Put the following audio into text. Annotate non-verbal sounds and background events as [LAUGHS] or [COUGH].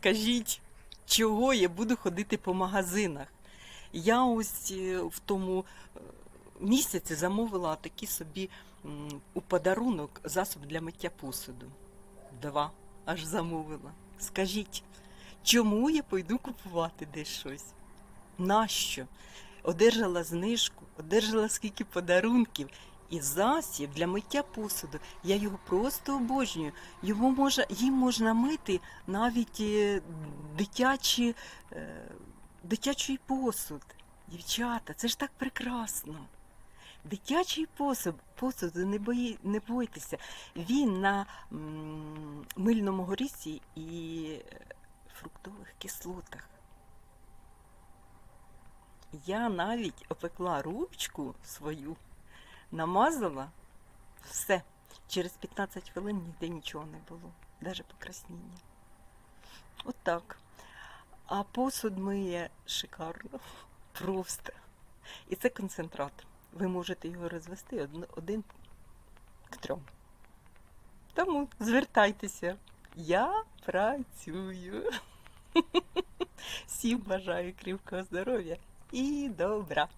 скажіть, чого я буду ходити по магазинах? Я ось е, в тому е, місяці замовила такі собі у подарунок засоб для миття посуду. Два аж замовила. Скажіть, чому я пойду купувати десь щось? Нащо? Одержала знижку, одержала скільки подарунків. І засіб для миття посуду. Я його просто обожнюю. Його можна, їм можна мити навіть е, дитячі, е, дитячий посуд. Дівчата, це ж так прекрасно. Дитячий посуд, посуду не, бої, не бойтеся. Він на м, мильному горісі і фруктових кислотах. Я навіть опекла ручку свою, намазала все. Через 15 хвилин ніде нічого не було, навіть покраснення. Отак. А посуд миє шикарно, [LAUGHS] просто. І це концентрат. Ви можете його розвести один к трьом. Тому звертайтеся. Я працюю. [LAUGHS] Всім бажаю кріпкого здоров'я і добра.